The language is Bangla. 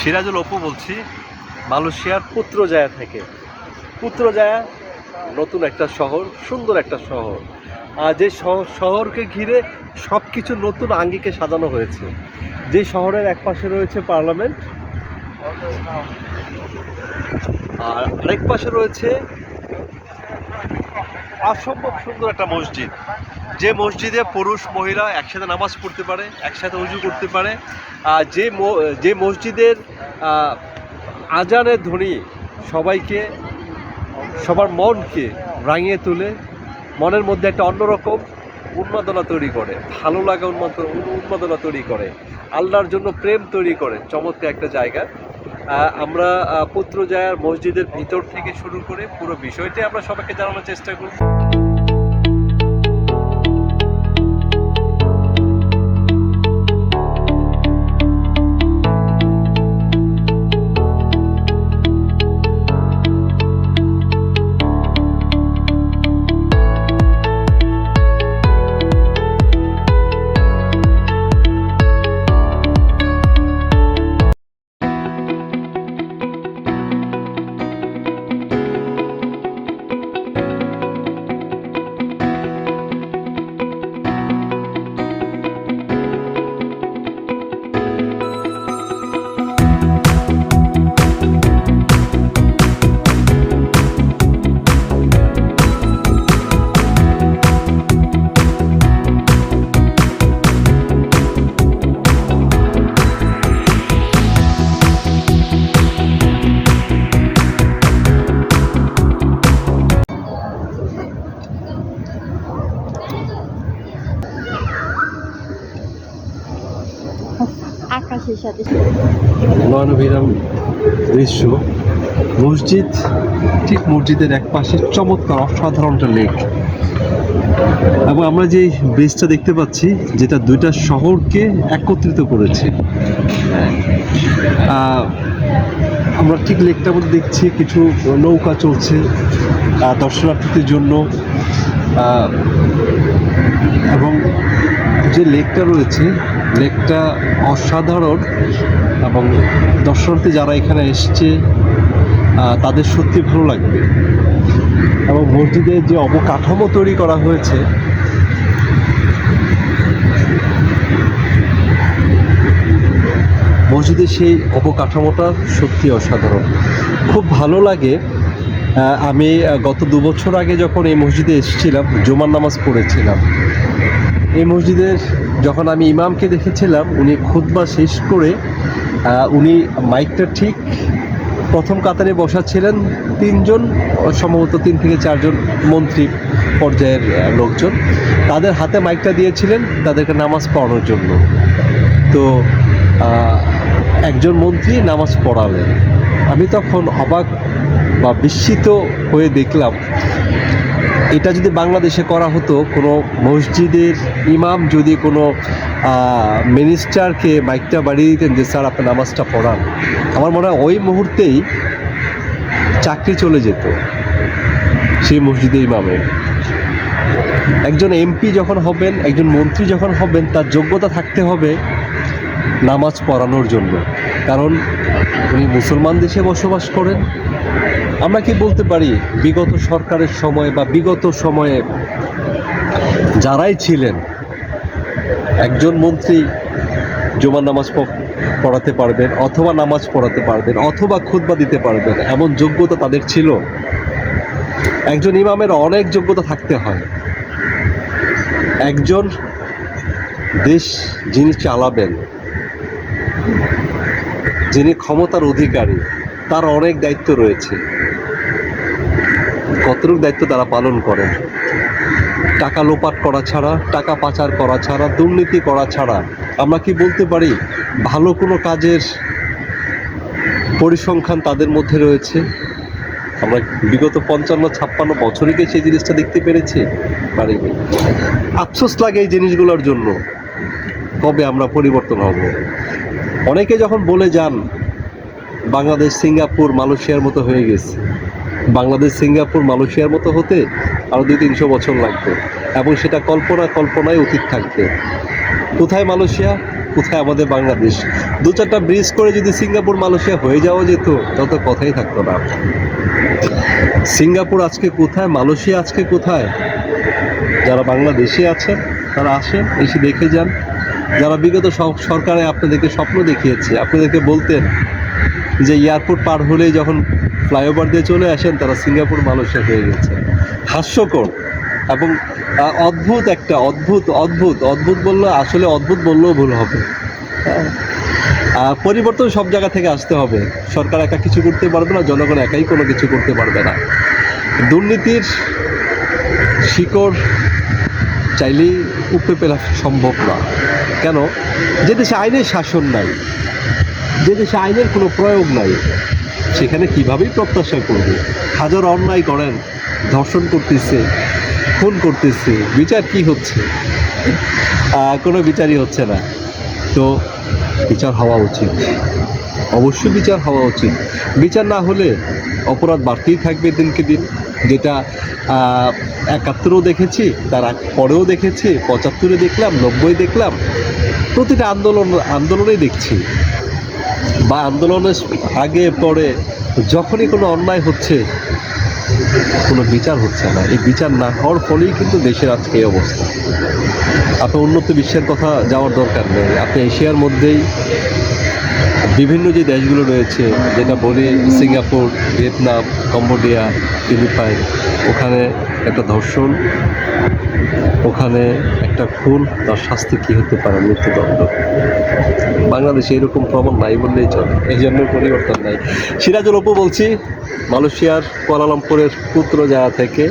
সিরাজুল অপু বলছি, মালয়েশিয়ার পুত্রজায়া থেকে। পুত্রজায়া নতুন একটা শহর, সুন্দর একটা শহর। আর যে শহরকে ঘিরে সব কিছু নতুন আঙ্গিকে সাজানো হয়েছে। যে শহরের এক পাশে রয়েছে পার্লামেন্ট আর আরেক পাশে রয়েছে অসম্ভব সুন্দর একটা মসজিদ। যে মসজিদে পুরুষ, মহিলা একসাথে নামাজ পড়তে পারে, একসাথে উজু করতে পারে, আর যে যে মসজিদের আজানের ধ্বনি সবাইকে, সবার মনকে রাঙিয়ে তুলে, মনের মধ্যে একটা অন্যরকম উন্মাদনা তৈরি করে, ভালো লাগা উন্মাদ, উন্মাদনা তৈরি করে, আল্লাহর জন্য প্রেম তৈরি করে, চমৎকার একটা জায়গা। আমরা আহ, পুত্রজায়ার মসজিদের ভিতর থেকে শুরু করে পুরো বিষয়টি আমরা সবাইকে জানানোর চেষ্টা করব। নয়নবিরাম দৃশ্য। মসজিদ, ঠিক মসজিদের এক পাশে চমৎকার অসাধারণ একটা লেক এবং আমরা যে ব্রিজটা দেখতে পাচ্ছি, যেটা দুইটা শহরকে একত্রিত করেছে। আমরা ঠিক লেকটার মধ্যে দেখছি কিছু নৌকা চলছে দর্শনার্থীদের জন্য। এবং যে লেকটা রয়েছে লেকটা অসাধারণ এবং দর্শনার্থী যারা এখানে এসছে তাদের সত্যি ভালো লাগবে। এবং মসজিদের যে অবকাঠামো তৈরি করা হয়েছে, মসজিদের সেই অবকাঠামোটা সত্যি অসাধারণ। খুব ভালো লাগে। আমি গত দু বছর আগে যখন এই মসজিদে এসেছিলাম, জুমার নামাজ পড়েছিলাম। এই মসজিদের যখন আমি ইমামকে দেখেছিলাম, উনি খুতবা শেষ করে উনি মাইকটা ঠিক প্রথম কাতারে বসা ছিলেন তিনজন সম্ভবত তিন থেকে চারজন মন্ত্রী পর্যায়ের লোকজন। তাদের হাতে মাইকটা দিয়েছিলেন, তাদেরকে নামাজ পড়ানোর জন্য। তো একজন মন্ত্রী নামাজ পড়ালেন। আমি তখন অবাক বা বিস্মিত হয়ে দেখলাম এটা যদি বাংলাদেশে করা হতো, কোনো মসজিদের ইমাম যদি কোনো মিনিস্টারকে মাইকটা বাড়িয়ে দিতেন যে, স্যার, আপনি নামাজটা পড়ান। আমার মনে হয় ওই মুহূর্তেই চাকরি চলে যেত সেই মসজিদে ইমামের। একজন এমপি যখন হবেন, একজন মন্ত্রী যখন হবেন, তার যোগ্যতা থাকতে হবে নামাজ পড়ানোর জন্য। কারণ উনি মুসলমান দেশে বসবাস করেন আমরা কি বলতে পারি, বিগত সরকারের সময়ে বা বিগত সময়ে যারাই ছিলেন, একজন মন্ত্রী জুমার নামাজ পড়াতে পারবেন অথবা নামাজ পড়াতে পারবেন অথবা খুতবা দিতে পারবেন, এমন যোগ্যতা তাদের ছিল। একজন ইমামের অনেক যোগ্যতা থাকতে হয়। একজন দেশ যিনি চালাবেন, যিনি ক্ষমতার অধিকারী, তার অনেক দায়িত্ব রয়েছে। কতটুকু দায়িত্ব তারা পালন করেন? টাকা লোপাট করা ছাড়া, টাকা পাচার করা ছাড়া, দুর্নীতি করা ছাড়া আমরা কি বলতে পারি? ভালো কোনো কাজের পরিসংখ্যান তাদের মধ্যে রয়েছে। আমরা বিগত পঞ্চান্ন, ছাপ্পান্ন বছরে কি সেই জিনিসটা দেখতে পেরেছি। পারিনি আফসোস লাগে এই জিনিসগুলোর জন্য। কবে আমরা পরিবর্তন হব? অনেকে যখন বলে যান, বাংলাদেশ, সিঙ্গাপুর, মালয়েশিয়ার মতো হয়ে গেছে। বাংলাদেশ, সিঙ্গাপুর, মালয়েশিয়ার মতো হতে আরও দুই তিনশো বছর লাগবে। এবং সেটা কল্পনা কল্পনায় অতীত থাকবে। কোথায় মালয়েশিয়া? কোথায় আমাদের বাংলাদেশ? দু চারটা ব্রিজ করে যদি সিঙ্গাপুর, মালয়েশিয়া হয়ে যাওয়া যেত তত কথাই থাকতো না। সিঙ্গাপুর আজকে কোথায়? মালয়েশিয়া আজকে কোথায়? যারা বাংলাদেশে আছেন তারা আসেন, এসে দেখে যান। যারা বিগত সরকারে আপনাদেরকে স্বপ্ন দেখিয়েছে, আপনাদেরকে বলতেন যে এয়ারপোর্ট পার হলেই যখন ফ্লাইওভার দিয়ে চলে আসেন, তারা সিঙ্গাপুর, মালয়েশিয়া হয়ে গেছে। হাস্যকর এবং অদ্ভুত একটা, অদ্ভুত অদ্ভুত অদ্ভুত বললে আসলে অদ্ভুত বললেও ভুল হবে। হ্যাঁ। পরিবর্তন সব জায়গা থেকে আসতে হবে। সরকার একা কিছু করতে পারবে না, জনগণ একাই কোনো কিছু করতে পারবে না। দুর্নীতির শিকড় চাইলেই উপড়ে ফেলা সম্ভব না। কেন? যে দেশে আইনের শাসন নাই যে দেশে আইনের কোনো প্রয়োগ নাই, সেখানে কিভাবেই প্রত্যাশা করবে? হাজার অন্যায় করেন, ধর্ষণ করতেছে, খুন করতেছে, বিচার কি হচ্ছে? কোনো বিচারই হচ্ছে না। তো বিচার হওয়া উচিত। অবশ্যই বিচার হওয়া উচিত। বিচার না হলে অপরাধ বাড়তেই থাকবে দিনকে দিন। যেটা একাত্তরেও দেখেছি, তার পরেও দেখেছি, পঁচাত্তরে দেখলাম, নব্বই দেখলাম, প্রতিটা আন্দোলন, আন্দোলনেই দেখছি। বা আন্দোলনের আগে, পরে যখনই কোনো অন্যায় হচ্ছে, কোনো বিচার হচ্ছে না। এই বিচার না হওয়ার ফলেই কিন্তু দেশের আজকে এই অবস্থা। আপনার উন্নত বিশ্বের কথা যাওয়ার দরকার নেই। আপনি এশিয়ার মধ্যেই বিভিন্ন যে দেশগুলো রয়েছে, যেটা বলি সিঙ্গাপুর, ভিয়েতনাম, কম্বোডিয়া, ফিলিপাইন, ওখানে একটা ধর্ষণ, ওখানে একটা খুন, তার শাস্তি কী হতে পারে মৃত্যুদণ্ড? বাংলাদেশে এরকম প্রমাণ নাই বললেই চলে, এই জন্য পরিবর্তন নাই। সিরাজুল অপু বলছি, মালয়েশিয়ার কুয়ালালামপুরের পুত্র জায়গা থেকে